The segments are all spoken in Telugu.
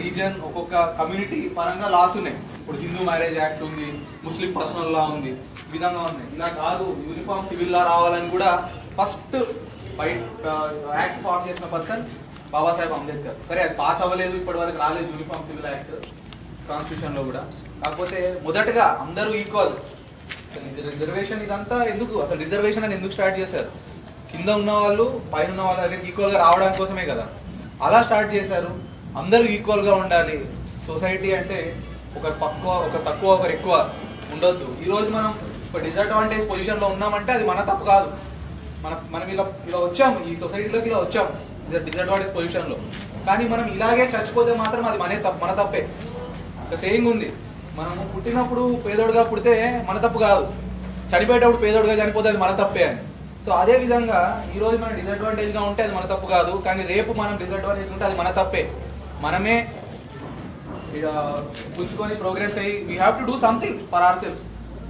రీజన్ ఒక్కొక్క కమ్యూనిటీ పరంగా లాస్ ఉన్నాయి. ఇప్పుడు హిందూ మ్యారేజ్ యాక్ట్ ఉంది ముస్లిం పర్సనల్ లా ఉంది ఈ విధంగా ఉన్నాయి. ఇలా కాదు యూనిఫామ్ సివిల్ లా రావాలని కూడా ఫస్ట్ బయట యాక్ట్ ఫామ్ చేసిన పర్సన్ బాబాసాహెబ్ అంబేద్కర్. సరే అది పాస్ అవ్వలేదు ఇప్పటి వరకు రాలేదు యూనిఫామ్ సివిల్ యాక్ట్ కాన్స్టిట్యూషన్లో కూడా. కాకపోతే మొదటగా అందరూ ఈక్వల్ రిజర్వేషన్ ఇదంతా ఎందుకు? అసలు రిజర్వేషన్ అని ఎందుకు స్టార్ట్ చేశారు? కింద ఉన్న వాళ్ళు పైన ఉన్న వాళ్ళ దగ్గరికి ఈక్వల్గా రావడానికి కోసమే కదా. అలా స్టార్ట్ చేశారు. అందరూ ఈక్వల్గా ఉండాలి. సొసైటీ అంటే ఒకరు తక్కువ ఒక తక్కువ ఒకరు ఎక్కువ ఉండొద్దు. ఈరోజు మనం ఒక డిసడ్వాంటేజ్ పొజిషన్లో ఉన్నామంటే అది మన తప్పు కాదు. మన మనం ఇలా ఇలా వచ్చాం ఈ సొసైటీలోకి ఇలా వచ్చాం. డిసడ్వాంటేజ్ పొజిషన్లో కానీ మనం ఇలాగే చచ్చిపోతే మాత్రం అది మనే తప్పు మన తప్పే. ఒక సేయింగ్ ఉంది. మనము పుట్టినప్పుడు పేదోడుగా పుడితే మన తప్పు కాదు. చనిపోయేటప్పుడు పేదోడుగా చనిపోతే అది మన తప్పే అని. సో అదే విధంగా ఈ రోజు మనం డిసడ్వాంటేజ్గా ఉంటే అది మన తప్పు కాదు. కానీ రేపు మనం డిసడ్వాంటేజ్ ఉంటే అది మన తప్పే. మనమే ఇక పుంజుకొని ప్రోగ్రెస్ అయ్యి we have to do something for our selves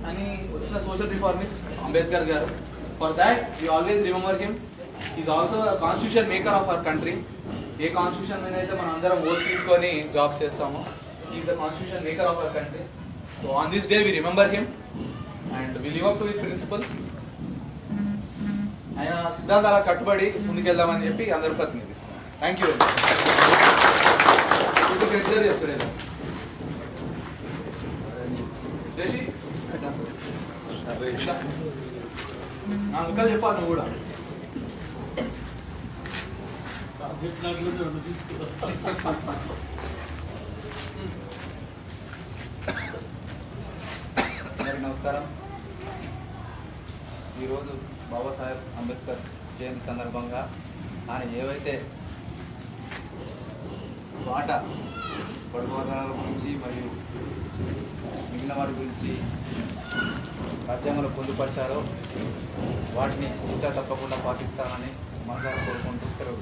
అని వచ్చిన social reformist Ambedkar garu. For that we always remember him is also constitution maker of our country a constitution మీద అయితే మనం అందరం ఓట్ తీసుకొని జాబ్స్ చేస్తామో is the constitution maker of our country so on this day we remember him and we live up to his principles ఆయన సిద్ధాంతాల కట్టుబడి ముందుకెళ్దామని చెప్పి అందరూ ప్రతినిధిస్తున్నాం థ్యాంక్ యూ నా ముక్కలు చెప్పాలి నువ్వు కూడా. నమస్కారం. ఈరోజు బాబాసాహెబ్ అంబేద్కర్ జయంతి సందర్భంగా ఆయన ఏవైతే పాట వర్గాల గురించి మరియు మిగిలిన వారి గురించి రాజ్యాంగంలో పొందుపరిచారో వాటిని ఇంకా తప్పకుండా పాటిస్తానని మనసారా కోరుకుంటూ సెలవు.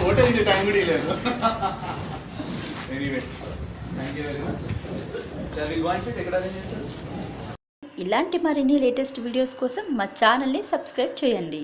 ఫోటో తీసే టైం కూడా లేదు anyway thank you very much arrange ఇలాంటి మరిన్ని లేటెస్ట్ వీడియోస్ కోసం మా ఛానల్ని సబ్స్క్రైబ్ చేయండి.